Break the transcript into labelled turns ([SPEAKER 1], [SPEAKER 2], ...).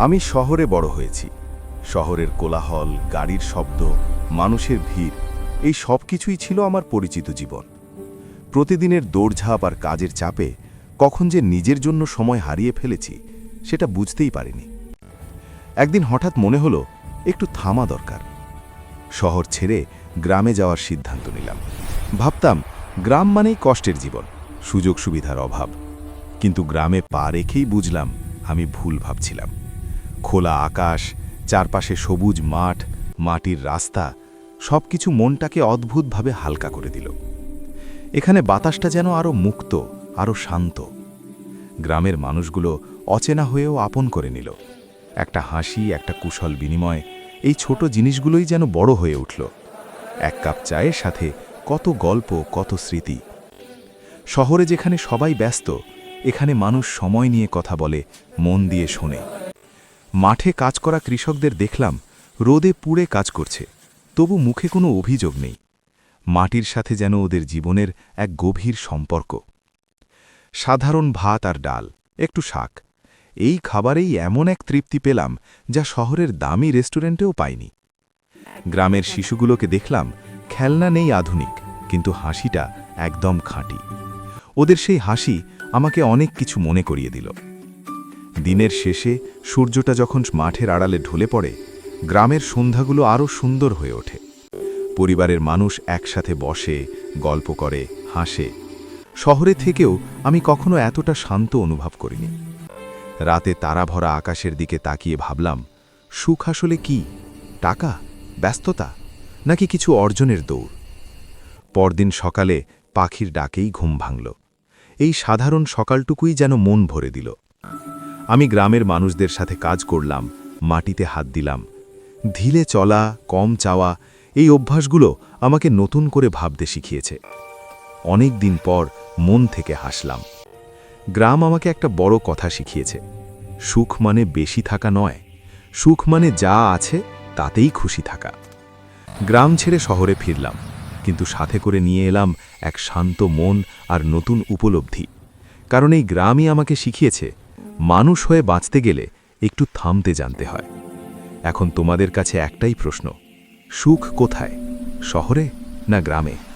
[SPEAKER 1] আমি শহরে বড় হয়েছি। শহরের কোলাহল, গাড়ির শব্দ, মানুষের ভিড়, এই সব কিছুই ছিল আমার পরিচিত জীবন। প্রতিদিনের দৌড়ঝাঁপ আর কাজের চাপে কখন যে নিজের জন্য সময় হারিয়ে ফেলেছি, সেটা বুঝতেই পারিনি। একদিন হঠাৎ মনে হলো, একটু থামা দরকার। শহর ছেড়ে গ্রামে যাওয়ার সিদ্ধান্ত নিলাম। ভাবতাম, গ্রাম মানেই কষ্টের জীবন সুযোগ সুবিধার অভাব। কিন্তু গ্রামে পা রেখেই বুঝলাম, আমি ভুল ভাবছিলাম। খোলা আকাশ, চারপাশে সবুজ মাঠ, মাটির রাস্তা, সবকিছু মনটাকে অদ্ভুতভাবে হালকা করে দিল। এখানে বাতাসটা যেন আরও মুক্ত আরও শান্ত। গ্রামের মানুষগুলো অচেনা হয়েও আপন করে নিল। একটা হাসি, একটা কুশল বিনিময়, এই ছোট জিনিসগুলোই যেন বড় হয়ে উঠল। এক কাপ চায়ের সাথে কত গল্প, কত স্মৃতি। শহরে যেখানে সবাই ব্যস্ত, এখানে মানুষ সময় নিয়ে কথা বলে, মন দিয়ে শোনে। মাঠে কাজ করা কৃষকদের দেখলাম রোদে পুড়ে কাজ করছে, তবু মুখে কোনো অভিযোগ নেই। মাটির সাথে যেন ওদের জীবনের এক গভীর সম্পর্ক। সাধারণ ভাত আর ডাল, একটু শাক, এই খাবারেই এমন এক তৃপ্তি পেলাম যা শহরের দামি রেস্টুরেন্টেও পাইনি। গ্রামের শিশুগুলোকে দেখলাম খেলনা নেই আধুনিক, কিন্তু হাসিটা একদম খাঁটি। ওদের সেই হাসি আমাকে অনেক কিছু মনে করিয়ে দিল। দিনের শেষে সূর্যটা যখন মাঠের আড়ালে ঢলে পড়ে, গ্রামের সন্ধ্যাগুলো আরও সুন্দর হয়ে ওঠে। পরিবারের মানুষ একসাথে বসে, গল্প করে, হাসে। শহরে থেকেও আমি কখনো এতটা শান্ত অনুভব করিনি। রাতে তারা ভরা আকাশের দিকে তাকিয়ে ভাবলাম, সুখ আসলে কি? টাকা? ব্যস্ততা? নাকি কিছু অর্জনের দৌড়? পরদিন সকালে পাখির ডাকেই ঘুম ভাঙল। এই সাধারণ সকালটুকুই যেন মন ভরে দিল। আমি গ্রামের মানুষদের সাথে কাজ করলাম, মাটিতে হাত দিলাম। ধীরে চলা, কম চাওয়া, এই অভ্যাসগুলো আমাকে নতুন করে ভাবতে শিখিয়েছে। অনেক দিন পর মন থেকে হাসলাম। গ্রাম আমাকে একটা বড় কথা শিখিয়েছে। সুখ মানে বেশি থাকা নয়। সুখ মানে যা আছে তাতেই খুশি থাকা। গ্রাম ছেড়ে শহরে ফিরলাম, কিন্তু সাথে করে নিয়ে এলাম এক শান্ত মন আর নতুন উপলব্ধি। কারণ এই গ্রামই আমাকে শিখিয়েছে মানুষ হয়ে বাঁচতে গেলে একটু থামতে জানতে হয়। এখন তোমাদের কাছে একটাই প্রশ্ন, সুখ কোথায়, শহরে না গ্রামে?